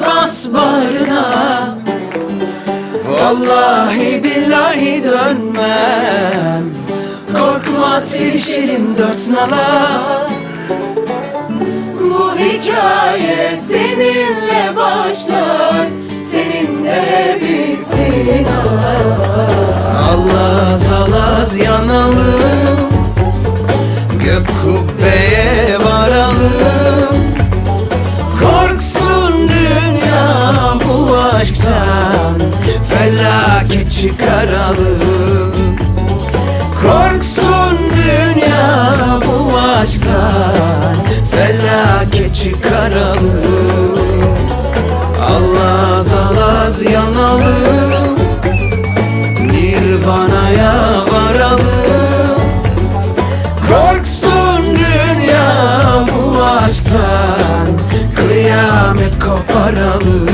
bas bağrına Vallahi billahi dönmem. Korkma sevişelim dört nala. Bu hikaye seninle çıkaralım. Korksun dünya bu aşktan Felaket çıkaralım. Allaz alaz yanalım Nirvana'ya varalım. Korksun dünya bu aşktan Kıyamet koparalım.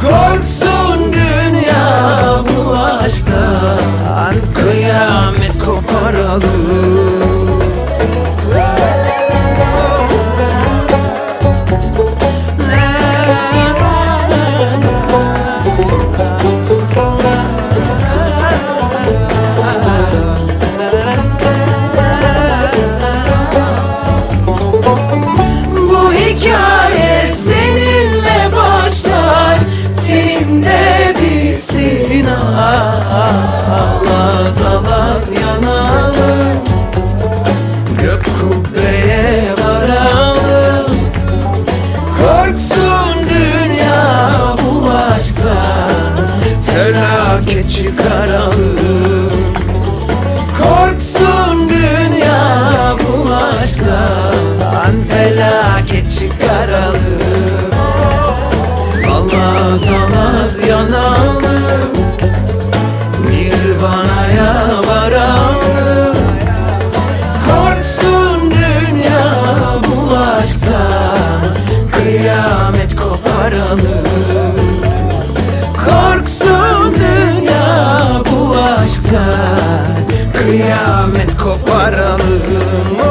Korksun koparalım Bu hikaye nezaket çıkaralım. Korksun dünya bu aşktan felaket çıkaralım. Alaz alaz yanalım. Nirvana'ya kıyamet koparalım